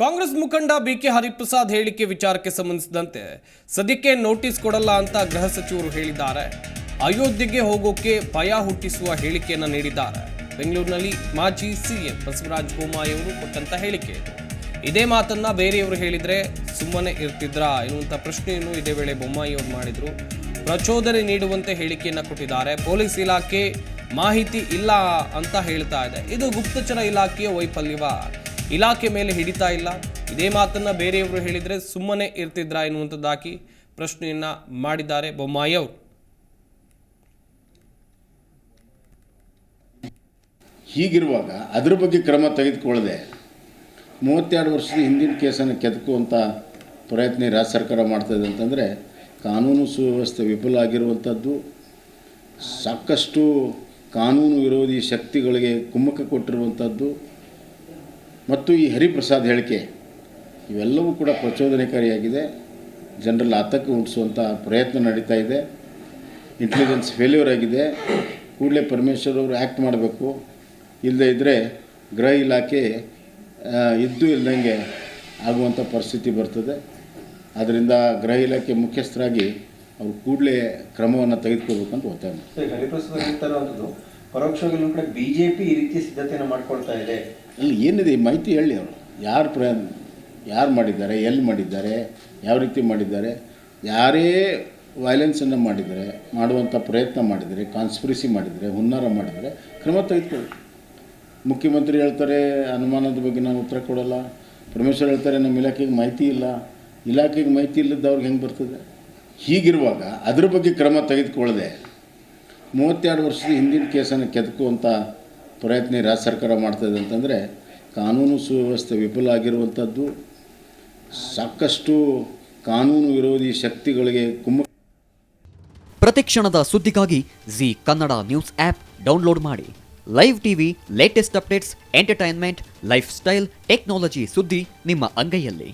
ಕಾಂಗ್ರೆಸ್ ಮುಖಂಡ B K Hariprasad ಹೇಳಿಕೆ ವಿಚಾರಕ್ಕೆ ಸಂಬಂಧಿಸಿದಂತೆ ಸದ್ಯಕ್ಕೆ ನೋಟಿಸ್ ಕೊಡಲ್ಲ ಅಂತ ಗೃಹ ಸಚಿವರು ಹೇಳಿದ್ದಾರೆ. ಅಯೋಧ್ಯೆಗೆ ಹೋಗೋಕೆ ಭಯ ಹುಟ್ಟಿಸುವ ಹೇಳಿಕೆಯನ್ನು ನೀಡಿದ್ದಾರೆ. ಬೆಂಗಳೂರಿನಲ್ಲಿ ಮಾಜಿ ಸಿಎಂ ಬಸವರಾಜ ಬೊಮ್ಮಾಯಿ ಅವರು ಕೊಟ್ಟಂತ ಹೇಳಿಕೆ ಇದು ಮಾತನ್ನ ಬೇರೆಯವರು ಹೇಳಿದ್ರೆ ಸುಮ್ಮನೆ ಇರ್ತಿದ್ರಾ ಎನ್ನುವಂತ ಪ್ರಶ್ನೆಯನ್ನು ಇದೇ ವೇಳೆ ಬೊಮ್ಮಾಯಿ ಅವರು ಮಾಡಿದ್ರು. ಪ್ರಚೋದನೆ ನೀಡುವಂತೆ ಹೇಳಿಕೆಯನ್ನು ಕೊಟ್ಟಿದ್ದಾರೆ. ಪೊಲೀಸ್ ಇಲಾಖೆ ಮಾಹಿತಿ ಇಲ್ಲ ಅಂತ ಹೇಳ್ತಾ ಇದೆ. ಇದು ಗುಪ್ತಚರ ಇಲಾಖೆಯ ವೈಫಲ್ಯವ? ಇಲಾಖೆ ಮೇಲೆ ಹಿಡಿತಾ ಇಲ್ಲ. ಇದೇ ಮಾತನ್ನು ಬೇರೆಯವರು ಹೇಳಿದರೆ ಸುಮ್ಮನೆ ಇರ್ತಿದ್ರಾ ಎನ್ನುವಂಥದ್ದಾಕಿ ಪ್ರಶ್ನೆಯನ್ನು ಮಾಡಿದ್ದಾರೆ ಬೊಮ್ಮಾಯಿ ಅವರು. ಹೀಗಿರುವಾಗ ಅದ್ರ ಬಗ್ಗೆ ಕ್ರಮ ತೆಗೆದುಕೊಳ್ಳದೆ ಮೂವತ್ತೆರಡು ವರ್ಷದ ಹಿಂದಿನ ಕೇಸನ್ನು ಕೆದಕುವಂಥ ಪ್ರಯತ್ನ ರಾಜ್ಯ ಸರ್ಕಾರ ಮಾಡ್ತಾಯಿದೆ ಅಂತಂದರೆ ಕಾನೂನು ಸುವ್ಯವಸ್ಥೆ ವಿಫಲ ಆಗಿರುವಂಥದ್ದು. ಸಾಕಷ್ಟು ಕಾನೂನು ವಿರೋಧಿ ಶಕ್ತಿಗಳಿಗೆ ಕುಮ್ಮಕ್ಕ ಕೊಟ್ಟಿರುವಂಥದ್ದು. ಮತ್ತು ಈ ಹರಿಪ್ರಸಾದ್ ಹೇಳಿಕೆ, ಇವೆಲ್ಲವೂ ಕೂಡ ಪ್ರಚೋದನಕಾರಿಯಾಗಿದೆ. ಜನರಲ್ಲಿ ಆತಂಕ ಉಂಟಿಸುವಂಥ ಪ್ರಯತ್ನ ನಡೀತಾ ಇದೆ. ಇಂಟೆಲಿಜೆನ್ಸ್ ಫೇಲ್ಯೂರ್ ಆಗಿದೆ. ಕೂಡಲೇ ಪರಮೇಶ್ವರ್ ಅವರು ಆ್ಯಕ್ಟ್ ಮಾಡಬೇಕು. ಇಲ್ಲದೇ ಇದ್ದರೆ ಗೃಹ ಇಲಾಖೆ ಇದ್ದು ಇಲ್ಲದಂಗೆ ಆಗುವಂಥ ಪರಿಸ್ಥಿತಿ ಬರ್ತದೆ. ಆದ್ದರಿಂದ ಗೃಹ ಇಲಾಖೆ ಮುಖ್ಯಸ್ಥರಾಗಿ ಅವರು ಕೂಡಲೇ ಕ್ರಮವನ್ನು ಅಂತ ಒತ್ತಾಯ ಮಾಡ್ತಾರೆ. ನಮ್ಮ ಕಡೆ ಬಿ ಜೆ ಪರೋಕ್ಷವಾಗಿ ಬಿಜೆಪಿ ಈ ರೀತಿ ಸಿದ್ಧತೆಯನ್ನು ಮಾಡ್ಕೊಳ್ತಾ ಇದೆ. ಅಲ್ಲಿ, ಏನಿದೆ ಈ ಮಾಹಿತಿ ಹೇಳಿ ಅವರು. ಯಾರು ಪ್ರ, ಯಾರು ಮಾಡಿದ್ದಾರೆ, ಎಲ್ಲಿ ಮಾಡಿದ್ದಾರೆ, ಯಾವ ರೀತಿ ಮಾಡಿದ್ದಾರೆ, ಯಾರೇ ವೈಲೆನ್ಸನ್ನು ಮಾಡಿದರೆ ಮಾಡುವಂಥ ಪ್ರಯತ್ನ ಮಾಡಿದರೆ ಕಾನ್ಸ್ಪಿರಸಿ ಮಾಡಿದರೆ, ಹುನ್ನಾರ ಮಾಡಿದರೆ, ಕ್ರಮ ತೆಗೆದುಕೊಳ್ಳಿ. ಮುಖ್ಯಮಂತ್ರಿ ಹೇಳ್ತಾರೆ, ಅನುಮಾನದ ಬಗ್ಗೆ ನಾನು ಉತ್ತರ ಕೊಡಲ್ಲ. ಪರಮೇಶ್ವರ್ ಹೇಳ್ತಾರೆ, ನಮ್ಮ ಇಲಾಖೆಗೆ ಮಾಹಿತಿ ಇಲ್ಲ. ಇಲಾಖೆಗೆ ಮಾಹಿತಿ ಇಲ್ಲದವ್ರಿಗೆ ಹೆಂಗೆ ಬರ್ತದೆ? ಹೀಗಿರುವಾಗ ಅದ್ರ ಬಗ್ಗೆ ಕ್ರಮ ತೆಗೆದುಕೊಳ್ಳದೆ ಮೂವತ್ತೆರಡು ವರ್ಷದ ಹಿಂದಿನ ಕೇಸನ್ನು ಕೆದಕುವಂಥ ಪ್ರಯತ್ನ ರಾಜ್ಯ ಸರ್ಕಾರ ಮಾಡ್ತಾಯಿದೆ ಅಂತಂದರೆ ಕಾನೂನು ಸುವ್ಯವಸ್ಥೆ ವಿಫಲ ಆಗಿರುವಂಥದ್ದು ಸಾಕಷ್ಟು ಕಾನೂನು ವಿರೋಧಿ ಶಕ್ತಿಗಳಿಗೆ ಕುಮ್ಮ ಪ್ರತಿಕ್ಷಣದ ಸುದ್ದಿಗಾಗಿ Zee Kannada news app download ಮಾಡಿ. Live TV latest updates entertainment lifestyle technology ಸುದ್ದಿ ನಿಮ್ಮ ಅಂಗೈಯಲ್ಲಿ.